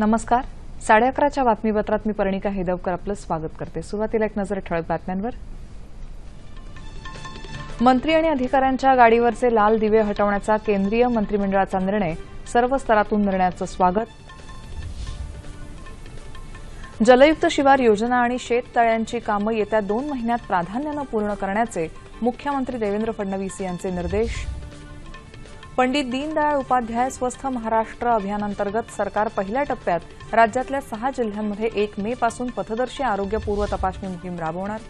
नमस्कार. साडे अकराच्या बातमीपत्रात मी परणिका हेदवकर आपलं स्वागत करते. सुरुवातीला एक नजर ठळक बातम्यांवर. मंत्री आणि अधिकाऱ्यांच्या गाडीवरचे लाल दिवे हटवण्याचा केंद्रीय मंत्रिमंडळाचा निर्णय सर्व स्तरातून निर्णयाचं स्वागत. जलयुक्त शिवार योजना आणि शेततळ्यांची कामं येत्या दोन महिन्यात प्राधान्यानं पूर्ण करण्याचे मुख्यमंत्री देवेंद्र फडणवीस यांचे निर्देश. पंडित दीनदयाळ उपाध्याय स्वस्थ महाराष्ट्र अभियानांतर्गत सरकार पहिल्या टप्प्यात राज्यातल्या सहा जिल्ह्यांमध्ये एक मे पासून पथदर्शी आरोग्यपूर्व तपासणी मोहीम राबवणार.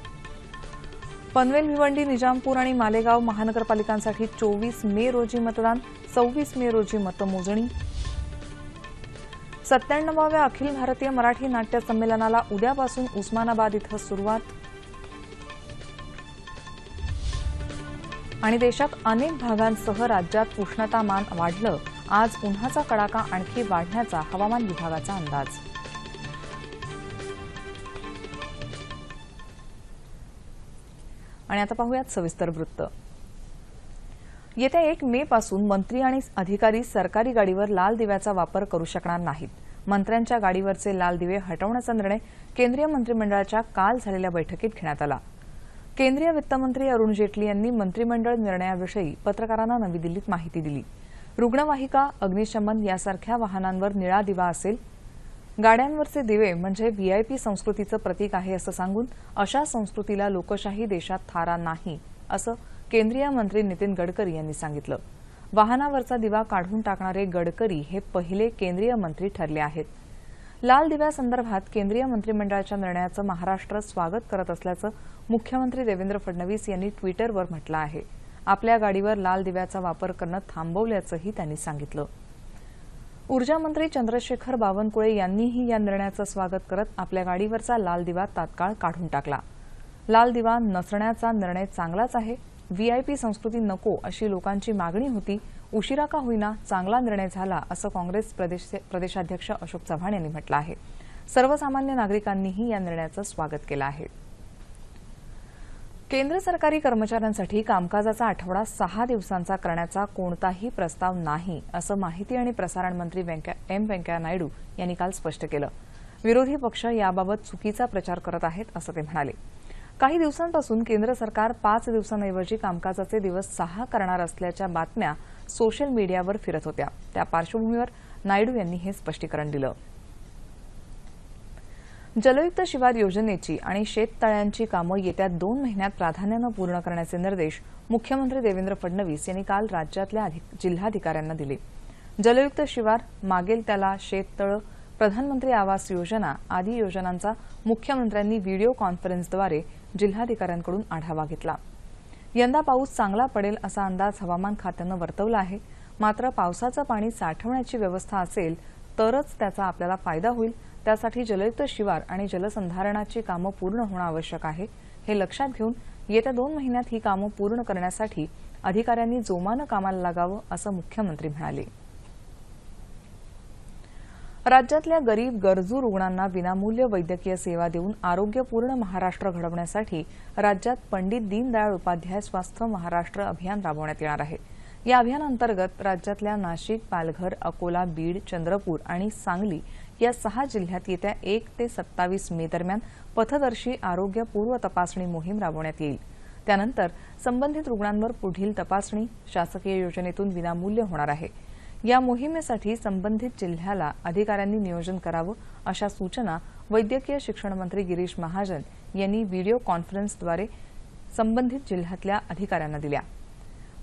पनवेल भिवंडी निजामपूर आणि मालेगाव महानगरपालिकांसाठी चोवीस मे रोजी मतदान सव्वीस मे रोजी मतमोजणी. सत्त्याण्णवाव्या अखिल भारतीय मराठी नाट्य संमेलनाला उद्यापासून उस्मानाबाद इथं सुरुवात. आणि देशात अनेक भागांसह राज्यात उष्णतामान वाढलं. आज उन्हाचा कडाका आणखी वाढण्याचा हवामान विभागाचा अंदाज. आणि आता पाहूयात सविस्तर वृत्त. येत्या एक मे पासून मंत्री आणि अधिकारी सरकारी गाडीवर लाल दिव्याचा वापर करू शकणार नाहीत. मंत्र्यांच्या गाडीवरचे लाल दिवे हटवण्याचा निर्णय केंद्रीय मंत्रिमंडळाच्या काल झालेल्या बैठकीत घेण्यात आला. केंद्रीय वित्तमंत्री अरुण जेटली यांनी मंत्रिमंडळ निर्णयाविषयी पत्रकारांना नवी दिल्लीत माहिती दिली. रुग्णवाहिका अग्निशमन यासारख्या वाहनांवर निळा दिवा असेल. गाड्यांवरचे दिवे म्हणजे व्हीआयपी संस्कृतीचं प्रतीक आहे असं सांगून अशा संस्कृतीला लोकशाही देशात थारा नाही असं केंद्रीय मंत्री नितीन गडकरी यांनी सांगितलं. वाहनावरचा दिवा काढून टाकणारे गडकरी हे पहिले केंद्रीय मंत्री ठरले आहेत. लाल दिव्यासंदर्भात केंद्रीय मंत्रिमंडळाच्या निर्णयाचं महाराष्ट्र स्वागत करत असल्याचं मुख्यमंत्री देवेंद्र फडणवीस यांनी ट्विटरवर म्हटलं आहे. आपल्या गाडीवर लाल दिव्याचा वापर करणं थांबवल्याचंही त्यांनी सांगितलं. ऊर्जामंत्री चंद्रशेखर बावनकुळे यांनीही या निर्णयाचं स्वागत करत आपल्या गाडीवरचा लाल दिवा तात्काळ काढून टाकला. लाल दिवा नसण्याचा निर्णय चांगलाच आहे व्हीआयपी संस्कृती नको अशी लोकांची मागणी होती उशिरा का होईना चांगला निर्णय झाला असं काँग्रेस प्रदेशाध्यक्ष अशोक चव्हाण यांनी म्हटलं आहे. सर्वसामान्य नागरिकांनीही या निर्णयाचं स्वागत केलं आहे. केंद्र सरकारी कर्मचाऱ्यांसाठी कामकाजाचा आठवडा सहा दिवसांचा करण्याचा कोणताही प्रस्ताव नाही असं माहिती आणि प्रसारण मंत्री एम व्यंकय्या नायडू यांनी काल स्पष्ट केलं. विरोधी पक्ष याबाबत चुकीचा प्रचार करत आहेत असं ते म्हणाले. काही दिवसांपासून केंद्र सरकार पाच दिवसांऐवजी कामकाजाचे दिवस सहा करणार असल्याच्या बातम्या सोशल मीडियावर फिरत होत्या. त्या पार्श्वभूमीवर नायडू यांनी हे स्पष्टीकरण दिलं. जलयुक्त शिवार योजनेची आणि शेततळ्यांची कामं येत्या दोन महिन्यात प्राधान्यानं पूर्ण करण्याचे निर्देश मुख्यमंत्री देवेंद्र फडणवीस यांनी काल राज्यातल्या जिल्हाधिकाऱ्यांना दिले. जलयुक्त शिवार मागेल त्याला शेततळं प्रधानमंत्री आवास योजना आदी योजनांचा मुख्यमंत्र्यांनी व्हिडिओ कॉन्फरन्सद्वारे जिल्हाधिकाऱ्यांकडून आढावा घेतला. यंदा पाऊस चांगला पडेल असा अंदाज हवामान खात्यानं वर्तवला आहे. मात्र पावसाचं पाणी साठवण्याची व्यवस्था असेल तरच त्याचा आपल्याला फायदा होईल. त्यासाठी जलयुक्त शिवार आणि जलसंधारणाची कामं पूर्ण होणं आवश्यक आहे. हे लक्षात घेऊन येत्या दोन महिन्यात ही कामं पूर्ण करण्यासाठी अधिकाऱ्यांनी जोमानं कामाला लागावं असं मुख्यमंत्री म्हणाले. राज्यातल्या गरीब गरजू रुग्णांना विनामूल्य वैद्यकीय सेवा देऊन आरोग्यपूर्ण महाराष्ट्र घडवण्यासाठी राज्यात पंडित दीनदयाळ उपाध्याय स्वास्थ्य महाराष्ट्र अभियान राबवण्यात येणार आहे. या अभियानांतर्गत राज्यातल्या नाशिक पालघर अकोला बीड चंद्रपूर आणि सांगली या सहा जिल्ह्यात येत्या एक ते सत्तावीस मे दरम्यान पथदर्शी आरोग्य पूर्व तपासणी मोहीम राबवण्यात येईल. त्यानंतर संबंधित रुग्णांवर पुढील तपासणी शासकीय योजनेतून विनामूल्य होणार आहे. या मोहिमेसाठी संबंधित जिल्ह्याला अधिकाऱ्यांनी नियोजन करावं अशा सूचना वैद्यकीय शिक्षण मंत्री गिरीश महाजन यांनी व्हिडिओ कॉन्फरन्सद्वारे संबंधित जिल्ह्यातल्या अधिकाऱ्यांना दिल्या.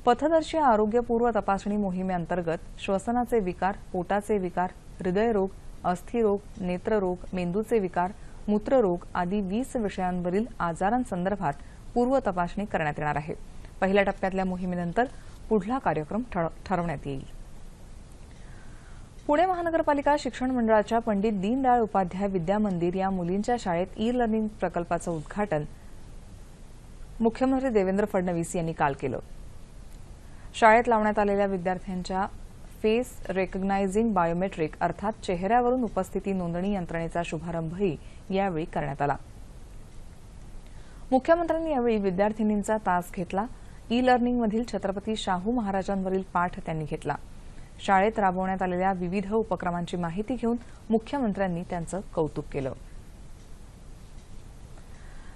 पथदर्शी आरोग्यपूर्व तपासणी मोहिमेअंतर्गत श्वसनाचे विकार पोटाचे विकार हृदयरोग अस्थिरोग नेत्ररोग मेंदूचे विकार मूत्ररोग आदी वीस विषयांवरील आजारांसंदर्भात पूर्व तपासणी करण्यात येणार आहे. पहिल्या टप्प्यातल्या मोहिमेनंतर पुढला कार्यक्रम ठरवण्यात येईल. पुणे महानगरपालिका शिक्षण मंडळाच्या पंडित दीनदयाळ उपाध्याय विद्या मंदिर या मुलींच्या शाळेत ई लर्निंग प्रकल्पाचं उद्घाटन मुख्यमंत्री देवेंद्र फडणवीस यांनी काल केलं. शाळेत लावण्यात आलेल्या विद्यार्थ्यांच्या फेस रेकग्नायझिंग बायोमेट्रिक अर्थात चेहऱ्यावरून उपस्थिती नोंदणी यंत्रणेचा शुभारंभही यावेळी करण्यात आला. मुख्यमंत्र्यांनी यावेळी विद्यार्थिनींचा तास घेतला. ई लर्निंगमधील छत्रपती शाहू महाराजांवरील पाठ त्यांनी घेतला. शाळेत राबवण्यात आलेल्या विविध उपक्रमांची माहिती घेऊन मुख्यमंत्र्यांनी त्यांचं कौतुक केलं.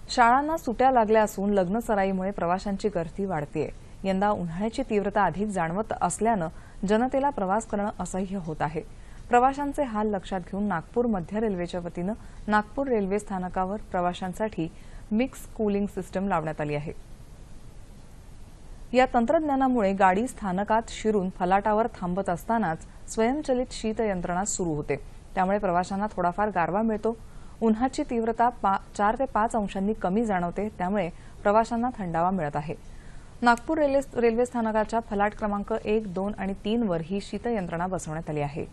शाळांना सुट्या लागल्या असून लग्नसराईमुळे प्रवाशांची गर्दी वाढतेय. यंदा उन्हाळ्याची तीव्रता अधिक जाणवत असल्यानं जनतेला प्रवास करणं असह्य होत आहे. प्रवाशांचे हाल लक्षात घेऊन नागपूर मध्य रेल्वेच्या वतीनं नागपूर रेल्वे स्थानकावर प्रवाशांसाठी मिक्स कूलिंग सिस्टम लावण्यात आली आहे. या तंत्रज्ञानामुळे गाडी स्थानकात शिरून फलाटावर थांबत असतानाच स्वयंचलित शीत यंत्रणा सुरू होते. त्यामुळे प्रवाशांना थोडाफार गारवा मिळतो. उन्हाची तीव्रता पा चार ते पाच अंशांनी कमी जाणवते त्यामुळे प्रवाशांना थंडावा मिळत आहे. नागपूर रेल्वे रेल्वे स्थानकाच्या फलाट क्रमांक एक दोन आणि तीनवर ही शीतयंत्रणा बसवण्यात आली आहे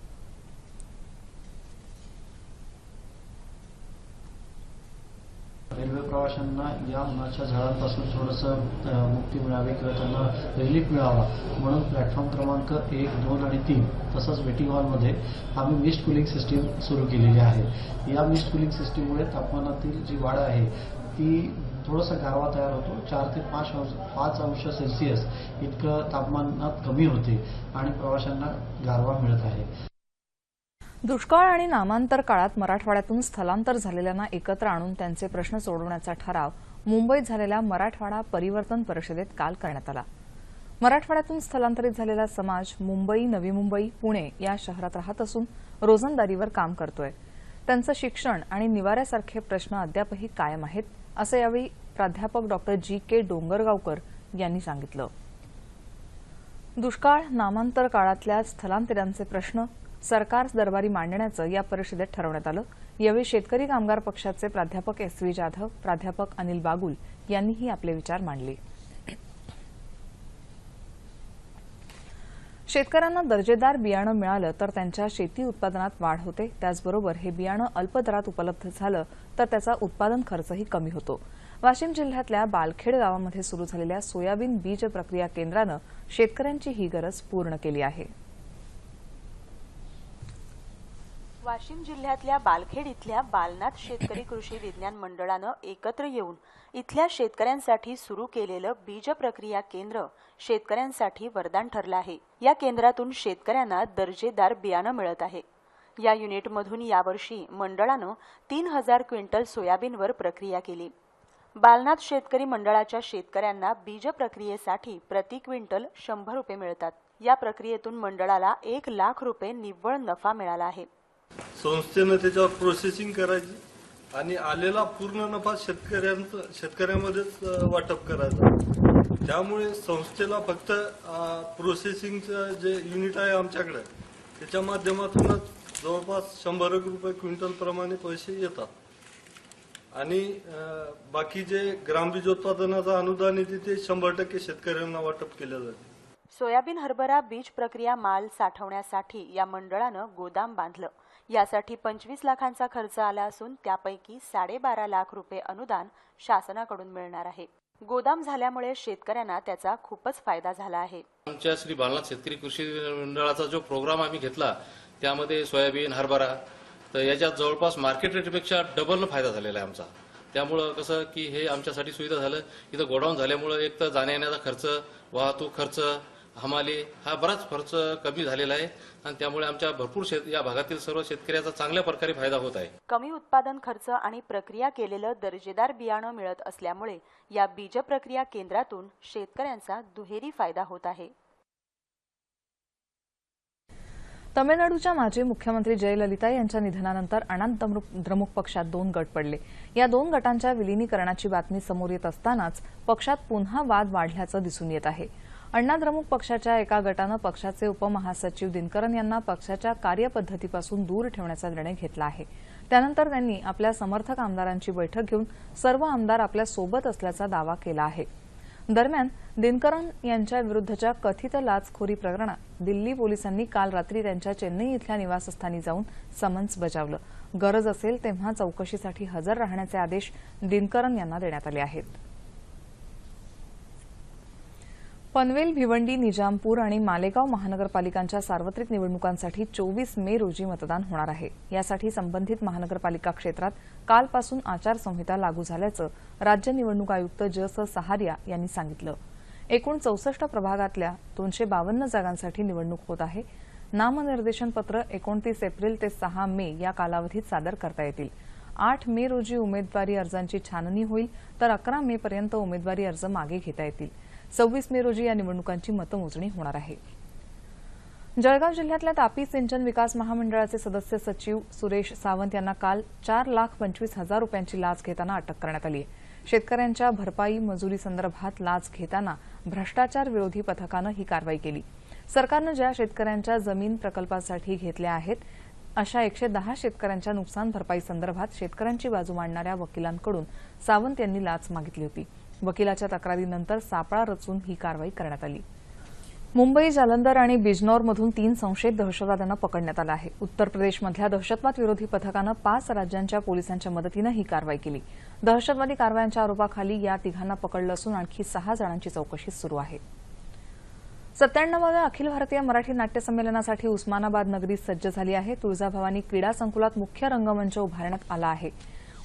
रेल्वे प्रवाशांना या उन्हाच्या झाडांपासून थोडंसं मुक्ती मिळावी किंवा त्यांना रिलीफ मिळावा म्हणून प्लॅटफॉर्म क्रमांक एक दोन आणि तीन तसंच वेटिंग हॉलमध्ये आम्ही मिस्ट कुलिंग सिस्टीम सुरू केलेली आहे. या मिस्ट कुलिंग सिस्टीममुळे तापमानातील जी वाढ आहे ती थोडासा गारवा तयार होतो. चार ते पाच अंश पाच अंश सेल्सिअस इतकं तापमानात कमी होते आणि प्रवाशांना गारवा मिळत आहे. दुष्काळ आणि नामांतर काळात मराठवाड्यातून स्थलांतर झालेल्यांना एकत्र आणून त्यांचे प्रश्न सोडवण्याचा ठराव मुंबईत झालेल्या मराठवाडा परिवर्तन परिषदेत काल करण्यात आला. मराठवाड्यातून स्थलांतरित झालेला समाज मुंबई नवी मुंबई पुणे या शहरात राहत असून रोजंदारीवर काम करतोय. त्यांचं शिक्षण आणि निवाऱ्यासारखे प्रश्न अद्यापही कायम आहेत असं यावेळी प्राध्यापक डॉक्टर जी के डोंगरगावकर यांनी सांगितलं. दुष्काळ नामांतर काळातल्या स्थलांतरांचे प्रश्न सरकार दरबारी मांडण्याचं या परिषदेत ठरवण्यात आलं. यावेळी शेतकरी कामगार पक्षाचे प्राध्यापक एस व्ही जाधव प्राध्यापक अनिल बागुल यांनीही आपले विचार मांडले. शेतकऱ्यांना दर्जेदार बियाणं मिळालं तर त्यांच्या शेती उत्पादनात वाढ होते. त्याचबरोबर हे बियाणं अल्प दरात उपलब्ध झालं तर त्याचा उत्पादन खर्चही कमी होतो. वाशिम जिल्ह्यातल्या बालखेड गावामध्ये सुरू झालेल्या सोयाबीन बीज प्रक्रिया केंद्रानं शेतकऱ्यांची ही गरज पूर्ण केली आहे. वाशिम जिल्ह्यातल्या बालखेड इथल्या बालनाथ शेतकरी कृषी विज्ञान मंडळानं एकत्र येऊन इथल्या शेतकऱ्यांसाठी सुरू केलेलं बीज प्रक्रिया केंद्र शेतकऱ्यांसाठी वरदान ठरलं आहे. या केंद्रातून शेतकऱ्यांना दर्जेदार बियाणं मिळत आहे. या युनिटमधून यावर्षी मंडळानं तीन हजार क्विंटल सोयाबीनवर प्रक्रिया केली. बालनाथ शेतकरी मंडळाच्या शेतकऱ्यांना बीज प्रक्रियेसाठी प्रति क्विंटल शंभर रुपये मिळतात. या प्रक्रियेतून मंडळाला एक लाख रुपये निव्वळ नफा मिळाला आहे. संस्थेनं त्याच्यावर प्रोसेसिंग करायची आणि आलेला पूर्ण नफा शेतकऱ्यांचं शेतकऱ्यामध्येच वाटप करायचा. त्यामुळे संस्थेला फक्त प्रोसेसिंगचं जे युनिट आहे आमच्याकडे त्याच्या माध्यमातूनच जवळपास शंभर एक रुपये क्विंटल प्रमाणे पैसे येतात. आणि बाकी जे ग्रामबीज उत्पादनाचं अनुदान येते ते शंभर टक्के शेतकऱ्यांना वाटप केलं जाते सोयाबीन हरभरा बीज प्रक्रिया माल साठवण्यासाठी या मंडळानं गोदाम बांधलं. यासाठी पंचवीस लाखांचा खर्च आला असून त्यापैकी साडेबारा लाख रुपये अनुदान शासनाकडून मिळणार आहे. गोदाम झाल्यामुळे शेतकऱ्यांना त्याचा खूपच फायदा झाला आहे. आमच्या श्री बालनाथ शेतकरी कृषी मंडळाचा जो प्रोग्राम आम्ही घेतला त्यामध्ये सोयाबीन हरभरा तर याच्यात जवळपास मार्केट रेटपेक्षा डबल फायदा झालेला आहे आमचा. त्यामुळं कसं की हे आमच्यासाठी सुविधा झालं. इथं गोडाऊन झाल्यामुळं एक तर जाण्या येण्याचा खर्च वाहतूक खर्च हमाली हा बराच खर्च कमी झालेला आहे आणि त्यामुळे आमच्या भरपूर शेत या भागातील सर्व शेतकऱ्याचा चांगल्या प्रकारे फायदा होत आहे. कमी उत्पादन खर्च आणि प्रक्रिया केलेलं दर्जेदार बियाणं मिळत असल्यामुळे या बीज प्रक्रिया केंद्रातून शेतकऱ्यांचा दुहेरी फायदा होत आहे. तमिळनाडूच्या माजी मुख्यमंत्री जयललिता यांच्या निधनानंतर अण्णा द्रमुक पक्षात दोन गट पडले. या दोन गटांच्या विलिनीकरणाची बातमी समोर येत असतानाच पक्षात पुन्हा वाद वाढल्याचं दिसून येत आहे. अण्णा द्रमुक पक्षाच्या एका गटानं पक्षाचे उपमहासचिव दिनकरन यांना पक्षाच्या कार्यपद्धतीपासून दूर ठेवण्याचा निर्णय घेतला आहे. त्यानंतर त्यांनी आपल्या समर्थक आमदारांची बैठक घेऊन सर्व आमदार आपल्यासोबत असल्याचा दावा केला आहे. दरम्यान दिनकरन यांच्या विरुद्धच्या कथित लाचखोरी प्रकरणात दिल्ली पोलिसांनी काल रात्री त्यांच्या चेन्नई इथल्या निवासस्थानी जाऊन समन्स बजावलं. गरज असेल तेव्हा चौकशीसाठी हजर राहण्याचे आदेश दिनकरन यांना देण्यात आले आहेत. पनवेल भिवंडी निजामपूर आणि मालेगाव महानगरपालिकांच्या सार्वत्रिक निवडणुकांसाठी चोवीस मे रोजी मतदान होणार आहे. यासाठी संबंधित महानगरपालिका क्षेत्रात कालपासून आचारसंहिता लागू झाल्याचं राज्य निवडणूक आयुक्त जस सहारिया यांनी सांगितलं. एकूण चौसष्ट प्रभागातल्या दोनशे बावन्न जागांसाठी निवडणूक होत आहे. नामनिर्देशन पत्र एकोणतीस एप्रिल ते सहा मे या कालावधीत सादर करता येतील. आठ मे रोजी उमेदवारी अर्जांची छाननी होईल तर अकरा मे पर्यंत उमेदवारी अर्ज मागे घेता येतील. सव्वीस मे रोजी या निवडणुकांची मतमोजणी होणार आहे. जळगाव जिल्ह्यातल्या तापी सिंचन विकास महामंडळाचे सदस्य सचिव सुरेश सावंत यांना काल चार लाख पंचवीस हजार रुपयांची लाच घेताना अटक करण्यात आली शेतकऱ्यांच्या भरपाई मजुरी संदर्भात लाच घेताना भ्रष्टाचार विरोधी पथकानं ही कारवाई केली. सरकारनं ज्या शेतकऱ्यांच्या जमीन प्रकल्पासाठी घेतल्या आहेत अशा एकशे दहा शेतकऱ्यांच्या नुकसान भरपाई संदर्भात शेतकऱ्यांची बाजू मांडणाऱ्या वकिलांकडून सावंत यांनी लाच मागितली होती. वकिलाच्या तक्रारीनंतर सापळा रचून ही कारवाई करण्यात आली. मुंबई जालंधर आणि बिजनौरमधून तीन संशयित दहशतवाद्यांना पकडण्यात आलं आहे. उत्तर प्रदेशमधल्या दहशतवाद विरोधी पथकानं पाच राज्यांच्या पोलिसांच्या मदतीनं ही कारवाई केली. दहशतवादी कारवायांच्या आरोपाखाली या तिघांना पकडलं असून आणखी सहा जणांची चौकशी सुरू आहे. सत्त्याण्णवाव्या अखिल भारतीय मराठी नाट्य संमेलनासाठी उस्मानाबाद नगरी सज्ज झाली आहे. तुळजाभवानी क्रीडा संकुलात मुख्य रंगमंच उभारण्यात आला आहे.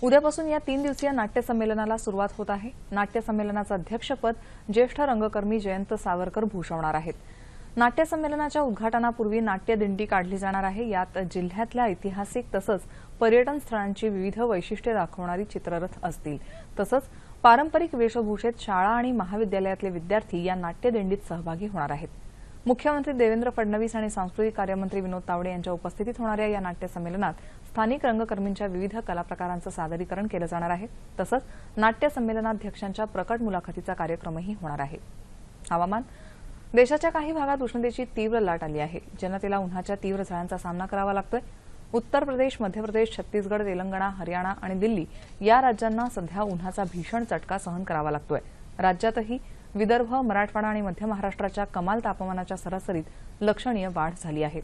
उद्यापासून या तीन दिवसीय नाट्य संमेलनाला सुरुवात होत आहे. नाट्य संमेलनाचं अध्यक्षपद ज्येष्ठ रंगकर्मी जयंत सावरकर भूषवणार आहेत. नाट्य संमेलनाच्या उद्घाटनापूर्वी नाट्य दिंडी काढली जाणार आहे. यात जिल्ह्यातल्या ऐतिहासिक तसंच पर्यटन स्थळांची विविध वैशिष्ट्ये दाखवणारी चित्ररथ असतील. तसंच पारंपरिक वेशभूषेत शाळा आणि महाविद्यालयातले विद्यार्थी या नाट्यदिंडीत सहभागी होणार आहेत. मुख्यमंत्री देवेंद्र फडणवीस आणि सांस्कृतिक कार्यमंत्री विनोद तावडे यांच्या उपस्थितीत होणाऱ्या या नाट्य संमेलनात स्थानिक रंगकर्मींच्या विविध कलाप्रकारांचं सादरीकरण केलं जाणार आहे. तसंच नाट्य संमेलनाध्यक्षांच्या प्रकट मुलाखतीचा कार्यक्रमही होणार आहे. हवामान. देशाच्या काही भागात उष्णतेची तीव्र लाट आली आहे. जनतेला उन्हाच्या तीव्र झळांचा सामना करावा लागतोय. उत्तर प्रदेश मध्य प्रदेश छत्तीसगड तेलंगणा हरियाणा आणि दिल्ली या राज्यांना सध्या उन्हाचा भीषण चटका सहन करावा लागतोय. राज्यातही विदर्भ मराठवाडा आणि मध्य महाराष्ट्राच्या कमाल तापमानाच्या सरासरीत लक्षणीय वाढ झाली आहे.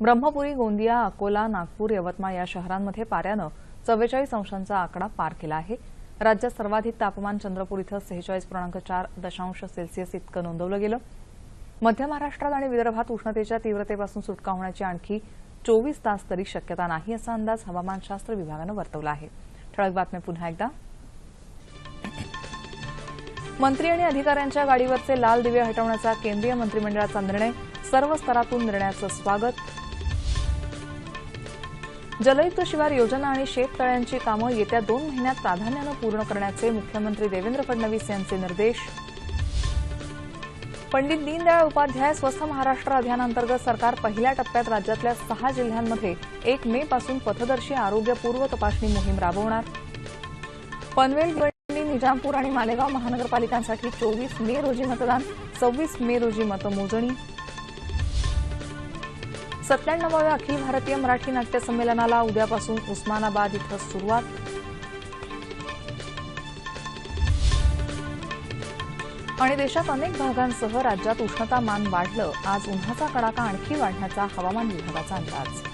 ब्रह्मपुरी गोंदिया अकोला नागपूर यवतमाळ या शहरांमध्ये पाऱ्यानं चव्वेचाळीस अंशांचा आकडा पार केला आहे. राज्यात सर्वाधिक तापमान चंद्रपूर इथं सेहेचाळीस पूर्णांक चार दशांश सेल्सिअस इतकं नोंदवलं गेलं. मध्य महाराष्ट्रात आणि विदर्भात उष्णतेच्या तीव्रतेपासून सुटका होण्याची आणखी चोवीस तास तरी शक्यता नाही असा अंदाज हवामानशास्त्र विभागानं वर्तवला आहे. ठळक बातम्या पुन्हा एकदा. मंत्री आणि अधिकाऱ्यांच्या गाडीवरचे लाल दिवे हटवण्याचा केंद्रीय मंत्रिमंडळाचा निर्णय सर्व स्तरातून निर्णयाचं स्वागत. जलयुक्त शिवार योजना आणि शेततळ्यांची कामं येत्या दोन महिन्यात प्राधान्यानं पूर्ण करण्याचे मुख्यमंत्री देवेंद्र फडणवीस यांचे निर्देश. पंडित दीनदयाळ उपाध्याय स्वस्थ महाराष्ट्र अभियानांतर्गत सरकार पहिल्या टप्प्यात राज्यातल्या सहा जिल्ह्यांमध्ये एक मे पासून पथदर्शी आरोग्यपूर्व तपासणी मोहीम राबवणार. पनवेल निजामपूर आणि मालेगाव महानगरपालिकांसाठी चोवीस मे रोजी मतदान सव्वीस मे रोजी मतमोजणी सत्त्याण्णवाव्या अखिल भारतीय मराठी नाट्य संमेलनाला उद्यापासून उस्मानाबाद इथं सुरुवात. आणि देशात अनेक भागांसह राज्यात उष्णतामान वाढलं. आज उन्हाचा कडाका आणखी वाढण्याचा हवामान विभागाचा अंदाज.